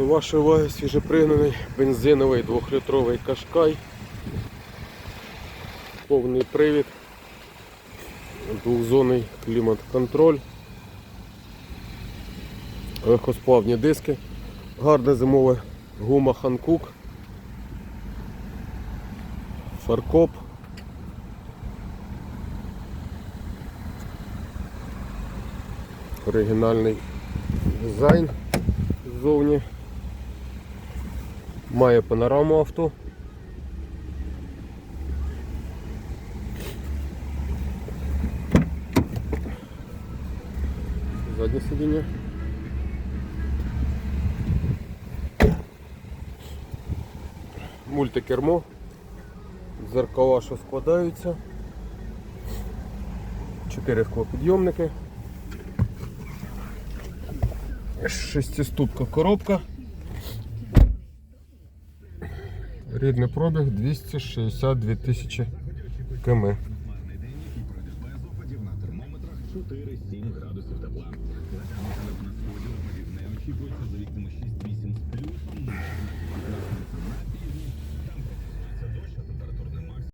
До вашої уваги свіжепригнаний бензиновий 2-літровий кашкай. Повний привід. Двохзонний клімат-контроль. Легкосплавні диски. Гарне зимове гума Ханкук. Фаркоп. Оригінальний дизайн ззовні. Має панораму авто. Заднє сидіння. Мультикермо. Зеркала, що складаються. Чотири склопідйомники. Шестиступка коробка. Рідний пробіг 262 тисячі км. 4-7 градусів тепла. Західний на сході опадів не очікується за вікнами 6